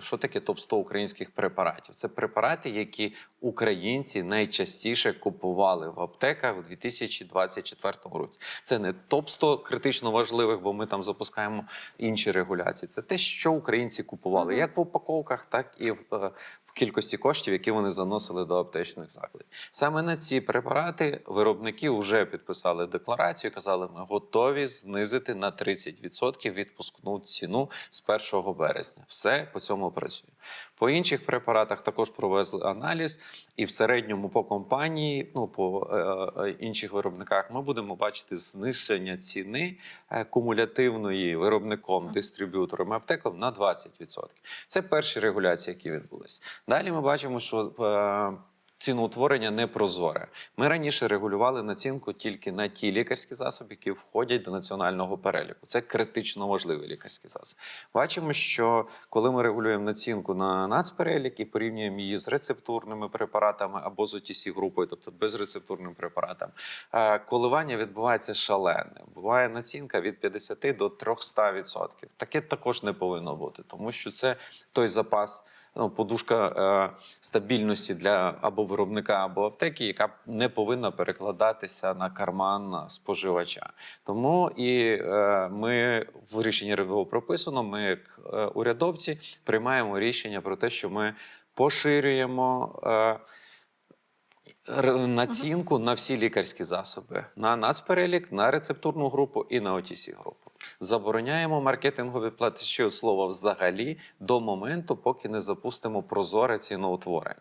Що таке топ 100 українських препаратів? Це препарати, які українці найчастіше купували в аптеках у 2024 році. Це не топ 100 критично важливих, бо ми там запускаємо інші регуляції. Це те, що українці купували, як в упаковках, так і е, в кількості коштів, які вони заносили до аптечних закладів. Саме на ці препарати виробники вже підписали декларацію. і Казали, ми готові знизити на 30% відпускну ціну з 1 березня. Все по цьому працює. По інших препаратах також провезли аналіз, і в середньому по компанії, ну по е, е, інших виробниках, ми будемо бачити зниження ціни е, кумулятивної виробником, дистриб'ютором аптеком на 20%. Це перші регуляції, які відбулись. Далі ми бачимо, що е, ціноутворення не прозоре. Ми раніше регулювали націнку тільки на ті лікарські засоби, які входять до національного переліку. Це критично важливі лікарські засоби. Бачимо, що коли ми регулюємо націнку на нацперелік і порівнюємо її з рецептурними препаратами або з otc групою, тобто безрецептурним препаратом, е, коливання відбувається шалене. Буває націнка від 50 до 300%. Таке також не повинно бути, тому що це той запас. Ну, подушка е, стабільності для або виробника, або аптеки, яка не повинна перекладатися на карман споживача. Тому і е, ми в рішенні РВО прописано. Ми, як е, урядовці, приймаємо рішення про те, що ми поширюємо. Е, Націнку на всі лікарські засоби на нацперелік, на рецептурну групу і на otc групу. Забороняємо маркетингові платежі слова взагалі до моменту, поки не запустимо прозоре ціноутворення.